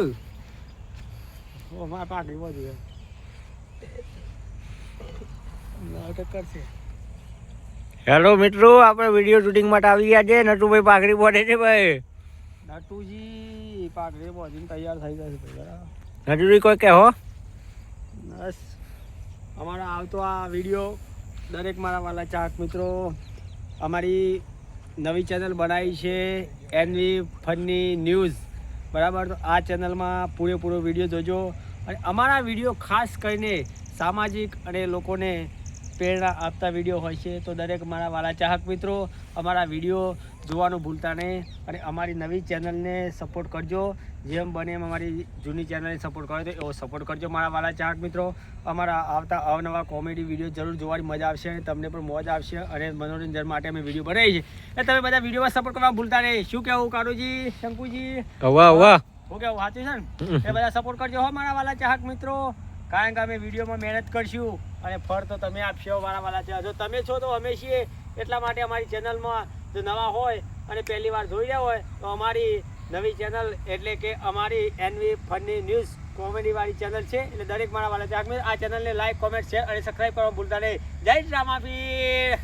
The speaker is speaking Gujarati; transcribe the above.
ઓ મારા વધુ નાટક કરશે હેલો મિત્રો આપણે વીડિયો શૂટિંગ માટે આવી ગયા છે નટુભાઈ પાઘડી બોડે છે ભાઈ. નટુજી પાકડી પહોંચીને તૈયાર થઈ જશે ભાઈ નટુજી કોઈ કહેવો બસ. અમારો આવતો આ વીડિયો દરેક મારા વાલા ચાહક મિત્રો અમારી નવી ચેનલ બનાવી છે એનવી ફનની ન્યૂઝ. બરાબર? તો આ ચેનલમાં પૂરેપૂરો વીડિયો જોજો અને અમારા વીડિયો ખાસ કરીને સામાજિક અને લોકોને પ્રેરણા આપતા વીડિયો હોય છે. તો દરેક મારા વાલા ચાહક મિત્રો, અમારા વીડિયો જોવાનું ભૂલતા નહીં અને અમારી નવી ચેનલને સપોર્ટ કરજો. જેમ બને એમ અમારી જૂની ચેનલને સપોર્ટ કરો. તો એવો સપોર્ટ કરજો મારા વાલા ચાહક મિત્રો. અમારા આવતા અવનવા કોમેડી વીડિયો જરૂર જોવાની મજા આવશે અને તમને પણ મોજ આવશે અને મનોરંજન માટે અમે વીડિયો બનાવી છે એટલે તમે બધા વિડીયોમાં સપોર્ટ કરવા ભૂલતા નહીં. શું કહેવું કાળુજી શંકુજી? વાહ વાહ હું સાચું છે ને? એ બધા સપોર્ટ કરજો હો મારા વાલા ચાહક મિત્રો. કારણ કે અમે વિડીયોમાં મહેનત કરશું અને ફળ તો તમે આપશો મારા વાલા ચાહક. જો તમે છો તો અમે છીએ એટલા માટે અમારી ચેનલમાં જો નવા હોય અને પહેલી વાર જોઈ રહ્યા હોય, તો અમારી નવી ચેનલ એટલે કે અમારી એનવી ફની ન્યૂઝ કોમેડી વાળી ચેનલ છે. એટલે દરેક મારા વાલા આ ચેનલને લાઈક કોમેન્ટ શેર અને સબસ્ક્રાઈબ કરવા ભૂલતા નહીં. જય શ્રી રામાપીર